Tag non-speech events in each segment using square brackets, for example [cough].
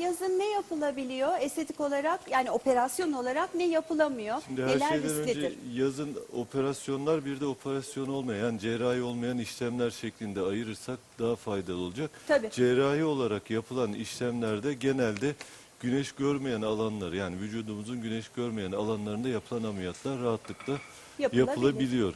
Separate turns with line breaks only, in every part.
Yazın ne yapılabiliyor estetik olarak yani operasyon olarak ne yapılamıyor?
Şimdi her
Neler
şeyden
risklidir?
önce yazın operasyonlar bir de operasyon olmayan, cerrahi olmayan işlemler şeklinde ayırırsak daha faydalı olacak.
Tabii.
Cerrahi olarak yapılan işlemlerde genelde güneş görmeyen alanlar yani vücudumuzun güneş görmeyen alanlarında yapılan ameliyatlar rahatlıkla
Yapılabilir.
yapılabiliyor.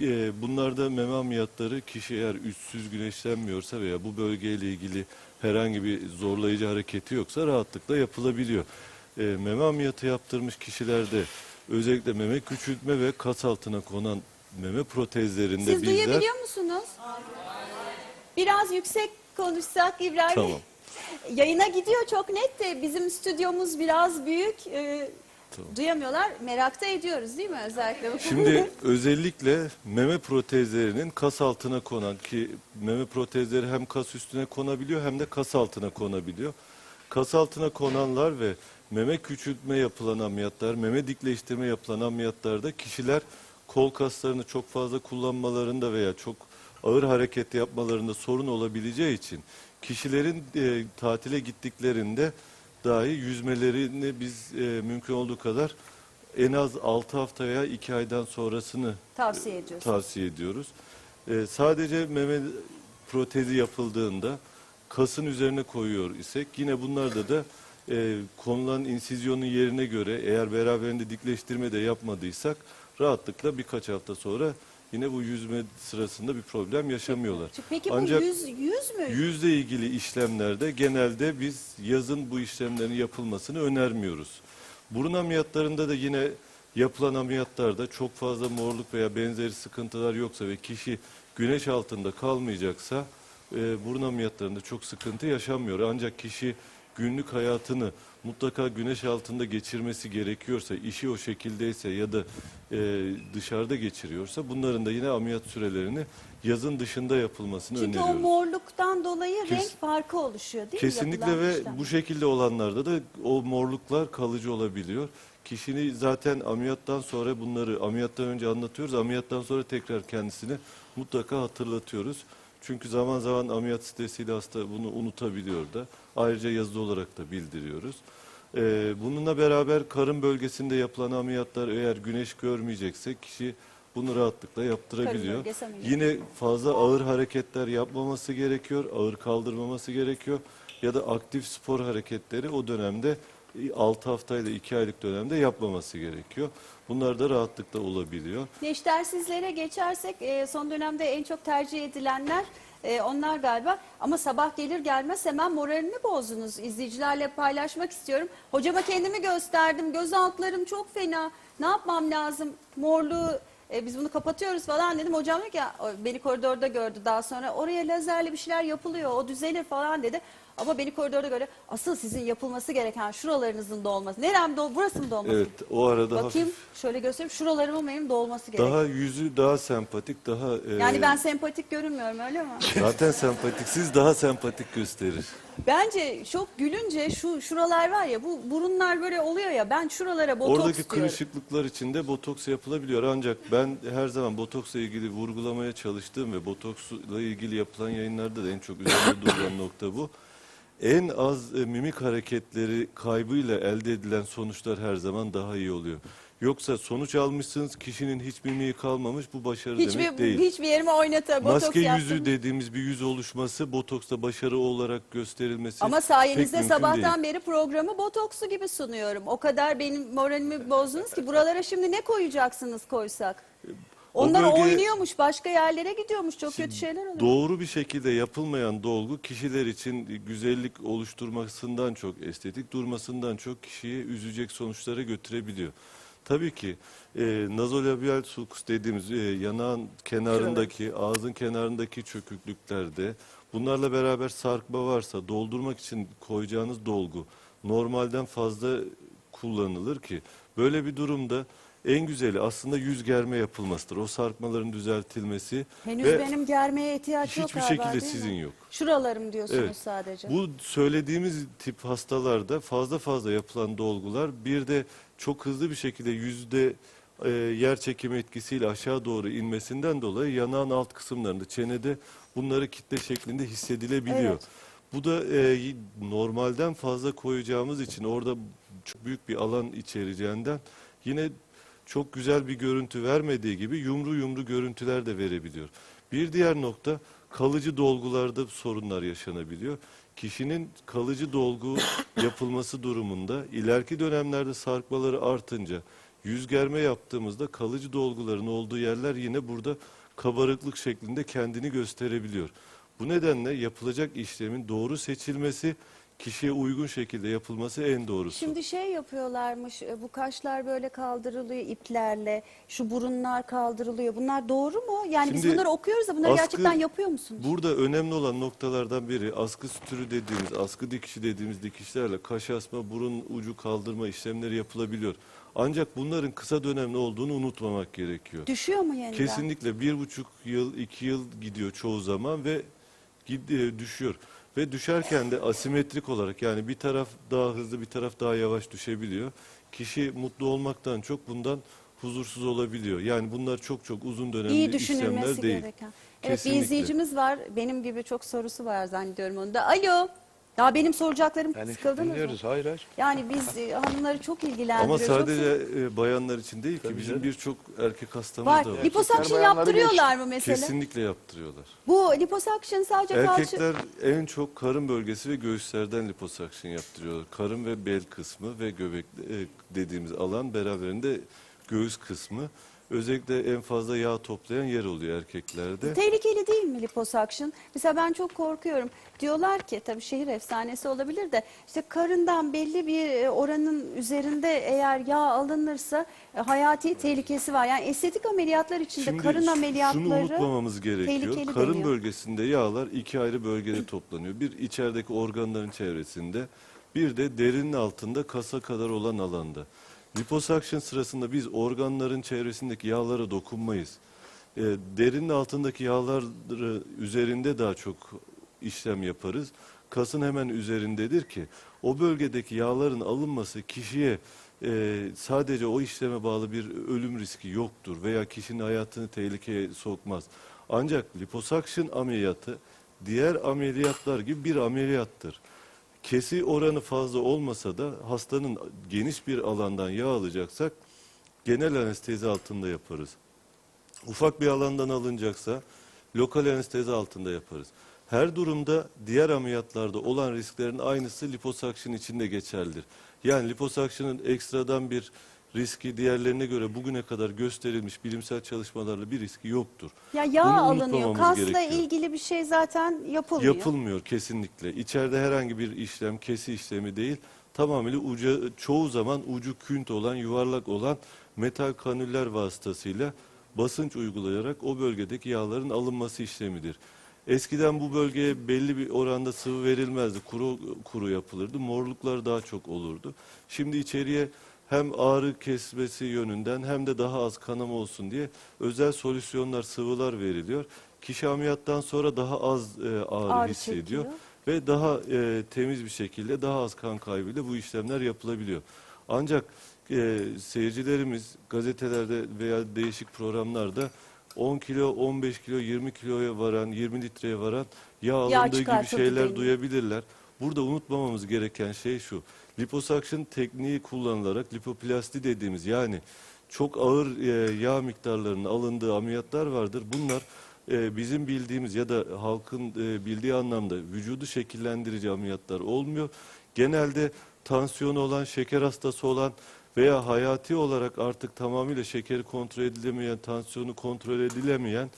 Ee, Bunlarda meme ameliyatları kişi eğer üstsüz güneşlenmiyorsa veya bu bölgeyle ilgili herhangi bir zorlayıcı hareketi yoksa rahatlıkla yapılabiliyor. Ee, Meme ameliyatı yaptırmış kişilerde özellikle meme küçültme ve kas altına konan meme protezlerinde
Siz
bizler...
duyabiliyor musunuz? Biraz yüksek konuşsak İbrahim.
Tamam. [laughs]
Yayına gidiyor çok net de bizim stüdyomuz biraz büyük. Ee,
Tamam.
Duyamıyorlar. Merakta ediyoruz değil mi özellikle? bu [laughs]
Şimdi özellikle meme protezlerinin kas altına konan ki meme protezleri hem kas üstüne konabiliyor hem de kas altına konabiliyor. Kas altına konanlar ve meme küçültme yapılan ameliyatlar, meme dikleştirme yapılan ameliyatlarda kişiler kol kaslarını çok fazla kullanmalarında veya çok ağır hareket yapmalarında sorun olabileceği için kişilerin e, tatile gittiklerinde dahi yüzmelerini biz e, mümkün olduğu kadar en az 6 hafta veya 2 aydan sonrasını
Tavsiye ediyorsunuz.
tavsiye ediyoruz. Ee, sadece meme protezi yapıldığında kasın üzerine koyuyor isek yine bunlarda da e, konulan insizyonun yerine göre eğer beraberinde dikleştirme de yapmadıysak rahatlıkla birkaç hafta sonra yine bu yüzme sırasında bir problem yaşamıyorlar.
Peki bu
Ancak
yüz, yüz mü?
yüzle ilgili işlemlerde genelde biz yazın bu işlemlerin yapılmasını önermiyoruz. Burun ameliyatlarında da yine yapılan ameliyatlarda çok fazla morluk veya benzeri sıkıntılar yoksa ve kişi güneş altında kalmayacaksa e, burun ameliyatlarında çok sıkıntı yaşanmıyor. Ancak kişi günlük hayatını mutlaka güneş altında geçirmesi gerekiyorsa, işi o şekildeyse ya da e, dışarıda geçiriyorsa bunların da yine ameliyat sürelerini yazın dışında yapılmasını
Çünkü o
öneriyoruz.
morluktan dolayı
Kes-
renk farkı oluşuyor değil mi?
Kesinlikle ve bu şekilde olanlarda da o morluklar kalıcı olabiliyor. Kişini zaten ameliyattan sonra bunları ameliyattan önce anlatıyoruz. Ameliyattan sonra tekrar kendisine mutlaka hatırlatıyoruz. Çünkü zaman zaman ameliyat stresiyle hasta bunu unutabiliyor da. Ayrıca yazılı olarak da bildiriyoruz. Ee, bununla beraber karın bölgesinde yapılan ameliyatlar eğer güneş görmeyecekse kişi bunu rahatlıkla yaptırabiliyor. Yine fazla ağır hareketler yapmaması gerekiyor, ağır kaldırmaması gerekiyor ya da aktif spor hareketleri o dönemde 6 haftayla 2 aylık dönemde yapmaması gerekiyor. Bunlar da rahatlıkla olabiliyor.
Neştersizlere geçersek e, son dönemde en çok tercih edilenler e, onlar galiba. Ama sabah gelir gelmez hemen moralini bozdunuz. İzleyicilerle paylaşmak istiyorum. Hocama kendimi gösterdim. Göz altlarım çok fena. Ne yapmam lazım? Morluğu e, biz bunu kapatıyoruz falan dedim. Hocam dedi ki "Ya, o beni koridorda gördü daha sonra. Oraya lazerli bir şeyler yapılıyor. O düzelir falan dedi. Ama beni koridorda göre asıl sizin yapılması gereken şuralarınızın dolması. Nerem dol burası mı dolması?
Evet, o arada
Bakayım
hafif
şöyle göstereyim. Şuralarımın benim dolması gerekiyor.
daha yüzü daha sempatik, daha e,
Yani ben sempatik görünmüyorum öyle mi?
zaten sempatiksiz daha sempatik gösterir.
Bence çok gülünce şu şuralar var ya bu burunlar böyle oluyor ya ben şuralara botoks
Oradaki
diyorum.
kırışıklıklar içinde botoks yapılabiliyor. Ancak ben her zaman botoksla ilgili vurgulamaya çalıştığım ve botoksla ilgili yapılan yayınlarda da en çok üzerinde durulan nokta bu. En az e, mimik hareketleri kaybıyla elde edilen sonuçlar her zaman daha iyi oluyor. Yoksa sonuç almışsınız kişinin hiç mimiği kalmamış bu başarı demek
Hiçbir,
değil.
hiçbir yerime oynata botoks
Maske
yaptım.
yüzü dediğimiz bir yüz oluşması botoksta başarı olarak gösterilmesi
Ama sayenizde
mümkün
sabahtan beri programı botokslu gibi sunuyorum. O kadar benim moralimi bozdunuz ki buralara şimdi ne koyacaksınız koysak? Onlar
bölge-
oynuyormuş, başka yerlere gidiyormuş. Çok kötü şeyler oluyor.
Doğru bir şekilde yapılmayan dolgu kişiler için güzellik oluşturmasından çok, estetik durmasından çok kişiyi üzecek sonuçlara götürebiliyor. Tabii ki e, nazolabial sulcus dediğimiz e, yanağın kenarındaki, ağzın kenarındaki çöküklüklerde bunlarla beraber sarkma varsa doldurmak için koyacağınız dolgu normalden fazla kullanılır ki böyle bir durumda en güzeli aslında yüz germe yapılmasıdır. O sarkmaların düzeltilmesi
Henüz
ve
benim germeye ihtiyaç yok
hiçbir şekilde
değil
sizin
mi?
yok.
Şuralarım diyorsunuz
Evet.
sadece.
Bu söylediğimiz tip hastalarda fazla fazla yapılan dolgular bir de çok hızlı bir şekilde yüzde e, yer çekimi etkisiyle aşağı doğru inmesinden dolayı yanağın alt kısımlarında çenede bunları kitle şeklinde hissedilebiliyor.
Evet.
Bu da e, normalden fazla koyacağımız için orada çok büyük bir alan içereceğinden yine çok güzel bir görüntü vermediği gibi yumru yumru görüntüler de verebiliyor. Bir diğer nokta kalıcı dolgularda sorunlar yaşanabiliyor. Kişinin kalıcı dolgu [coughs] yapılması durumunda ileriki dönemlerde sarkmaları artınca yüz germe yaptığımızda kalıcı dolguların olduğu yerler yine burada kabarıklık şeklinde kendini gösterebiliyor. Bu nedenle yapılacak işlemin doğru seçilmesi, kişiye uygun şekilde yapılması en doğrusu.
Şimdi şey yapıyorlarmış, e, bu kaşlar böyle kaldırılıyor iplerle, şu burunlar kaldırılıyor. Bunlar doğru mu? Yani biz
Şimdi
bunları okuyoruz da bunları
askı-
gerçekten yapıyor musunuz?
Burada önemli olan noktalardan biri askı sütürü dediğimiz, askı dikişi dediğimiz dikişlerle kaş asma, burun ucu kaldırma işlemleri yapılabiliyor. Ancak bunların kısa dönemli olduğunu unutmamak gerekiyor.
Düşüyor mu yeniden?
Kesinlikle bir buçuk yıl, iki yıl gidiyor çoğu zaman ve gid- e, düşüyor. Ve düşerken de asimetrik olarak yani bir taraf daha hızlı bir taraf daha yavaş düşebiliyor. Kişi mutlu olmaktan çok bundan huzursuz olabiliyor. Yani bunlar çok çok uzun dönemli
İyi
işlemler
düşünülmesi
değil.
gereken. Evet bir
Kesinlikle.
izleyicimiz var. Benim gibi çok sorusu var zannediyorum onun da. Alo. Daha benim soracaklarım
Yani
sıkıldınız mı?
dinliyoruz. Hayır hayır.
Yani biz e, hanımları çok ilgilendiriyor.
Ama sadece e, bayanlar için değil ki
Tabii
bizim
canım.
birçok erkek hastamız
var.
da var.
Liposuction
bayanları
yaptırıyorlar mı mesela?
Kesinlikle yaptırıyorlar.
Bu liposuction sadece kalça...
Erkekler en çok karın bölgesi ve göğüslerden liposuction yaptırıyorlar. Karın ve bel kısmı ve göbek e, dediğimiz alan beraberinde göğüs kısmı. Özellikle en fazla yağ toplayan yer oluyor erkeklerde.
Tehlikeli değil mi liposuction? Mesela ben çok korkuyorum. Diyorlar ki tabii şehir efsanesi olabilir de işte karından belli bir e, oranın üzerinde eğer yağ alınırsa e, hayati tehlikesi var. Yani estetik ameliyatlar içinde
Şimdi
karın
şunu
ameliyatları
unutmamamız gerekiyor.
tehlikeli
Karın
deniyor.
bölgesinde yağlar iki ayrı bölgede toplanıyor. Bir içerideki organların çevresinde, bir de derinin altında kasa kadar olan alanda. Liposuction sırasında biz organların çevresindeki yağlara dokunmayız. E, derinin altındaki yağları üzerinde daha çok işlem yaparız. Kasın hemen üzerindedir ki o bölgedeki yağların alınması kişiye e, sadece o işleme bağlı bir ölüm riski yoktur veya kişinin hayatını tehlikeye sokmaz. Ancak liposuction ameliyatı diğer ameliyatlar gibi bir ameliyattır. Kesi oranı fazla olmasa da hastanın geniş bir alandan yağ alacaksak genel anestezi altında yaparız. Ufak bir alandan alınacaksa lokal anestezi altında yaparız. Her durumda diğer ameliyatlarda olan risklerin aynısı liposuction için de geçerlidir. Yani liposuction'ın ekstradan bir riski diğerlerine göre bugüne kadar gösterilmiş bilimsel çalışmalarla bir riski yoktur.
Ya yağ
Bunu
alınıyor. Kasla
gerekiyor.
ilgili bir şey zaten yapılmıyor.
Yapılmıyor kesinlikle. İçeride herhangi bir işlem, kesi işlemi değil. Tamamıyla uca, çoğu zaman ucu künt olan, yuvarlak olan metal kanüller vasıtasıyla basınç uygulayarak o bölgedeki yağların alınması işlemidir. Eskiden bu bölgeye belli bir oranda sıvı verilmezdi. Kuru kuru yapılırdı. Morluklar daha çok olurdu. Şimdi içeriye hem ağrı kesmesi yönünden hem de daha az kanama olsun diye özel solüsyonlar, sıvılar veriliyor. Kişi ameliyattan sonra daha az e, ağrı,
Ağrı
hissediyor
çekiyor.
ve daha e, temiz bir şekilde daha az kan kaybıyla bu işlemler yapılabiliyor. Ancak e, seyircilerimiz gazetelerde veya değişik programlarda 10 kilo, 15 kilo, 20 kiloya varan, 20 litreye varan yağ alındığı gibi
çıkartıldı
şeyler duyabilirler. Burada unutmamamız gereken şey şu. Liposuction tekniği kullanılarak lipoplasti dediğimiz yani çok ağır e, yağ miktarlarının alındığı ameliyatlar vardır. Bunlar e, bizim bildiğimiz ya da halkın e, bildiği anlamda vücudu şekillendirici ameliyatlar olmuyor. Genelde tansiyonu olan, şeker hastası olan veya hayati olarak artık tamamıyla şekeri kontrol edilemeyen, tansiyonu kontrol edilemeyen,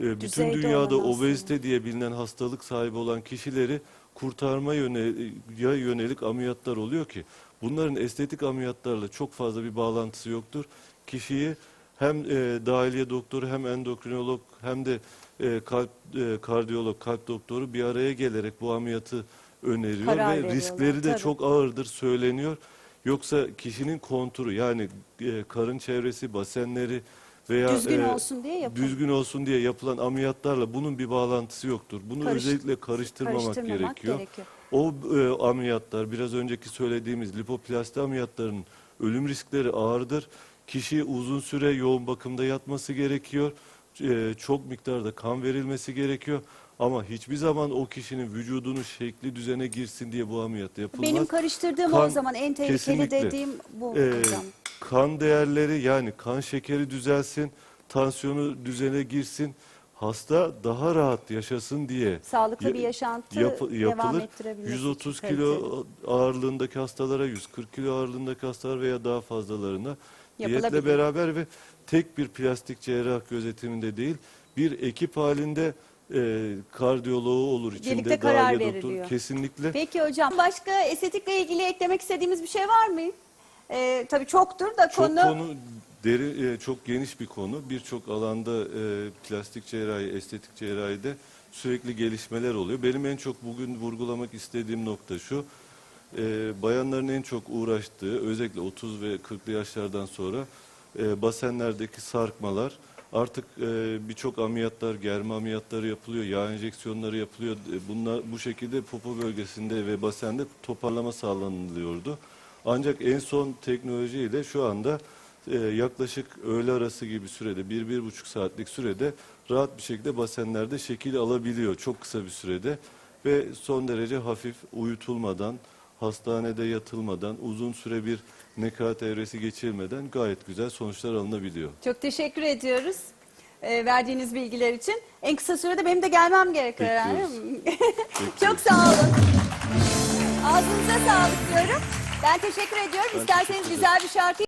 e, bütün
Düzeyde
dünyada obezite diye bilinen hastalık sahibi olan kişileri kurtarma yöne- ya yönelik ameliyatlar oluyor ki bunların estetik ameliyatlarla çok fazla bir bağlantısı yoktur. Kişiyi hem e, dahiliye doktoru hem endokrinolog hem de e, kalp e, kardiyolog, kalp doktoru bir araya gelerek bu ameliyatı öneriyor
Karar
ve riskleri de
tabii.
çok ağırdır söyleniyor. Yoksa kişinin konturu yani e, karın çevresi, basenleri veya
Düzgün
e,
olsun diye yapılıyor.
düzgün olsun diye yapılan ameliyatlarla bunun bir bağlantısı yoktur. Bunu
Karış-
özellikle karıştırmamak,
Karıştırmamak
gerekiyor.
gerekiyor.
O e, ameliyatlar biraz önceki söylediğimiz lipoplasti ameliyatlarının ölüm riskleri ağırdır. Kişi uzun süre yoğun bakımda yatması gerekiyor. E, çok miktarda kan verilmesi gerekiyor. Ama hiçbir zaman o kişinin vücudunun şekli düzene girsin diye bu ameliyat yapılmaz.
Benim karıştırdığım
Kan-
o zaman en tehlikeli
kesinlikle.
dediğim bu
Ee,
hocam.
Kan değerleri yani kan şekeri düzelsin, tansiyonu düzene girsin, hasta daha rahat yaşasın diye
Sağlıklı bir yaşantı
yap-
devam
yapılır.
ettirebilmesi
130
için
kilo ağırlığındaki hastalara, 140 kilo ağırlığındaki hastalar veya daha fazlalarına diyetle beraber ve tek bir plastik cerrah gözetiminde değil, bir ekip halinde e, kardiyoloğu olur içinde,
Birlikte karar
doktor-
veriliyor.
Kesinlikle.
Peki hocam başka estetikle ilgili eklemek istediğimiz bir şey var mı? Ee, tabii çoktur da
Çok
konu,
konu deri e, çok geniş bir konu. Birçok alanda e, plastik cerrahi, estetik cerrahide sürekli gelişmeler oluyor. Benim en çok bugün vurgulamak istediğim nokta şu. E, bayanların en çok uğraştığı özellikle 30 ve 40'lı yaşlardan sonra e, basenlerdeki sarkmalar artık e, birçok ameliyatlar, germe ameliyatları yapılıyor, yağ enjeksiyonları yapılıyor. E, Bunlar bu şekilde popo bölgesinde ve basende toparlama sağlanılıyordu. Ancak en son teknolojiyle şu anda e, yaklaşık öğle arası gibi sürede, bir, bir buçuk saatlik sürede rahat bir şekilde basenlerde şekil alabiliyor çok kısa bir sürede. Ve son derece hafif uyutulmadan, hastanede yatılmadan, uzun süre bir nekaat evresi geçirmeden gayet güzel sonuçlar alınabiliyor.
çok teşekkür ediyoruz e, verdiğiniz bilgiler için. En kısa sürede benim de gelmem gerekiyor herhalde. [laughs] çok sağ olun. Ağzınıza sağlık diyorum. Ben teşekkür ediyorum.
Ben
İsterseniz
teşekkür
güzel bir şarkı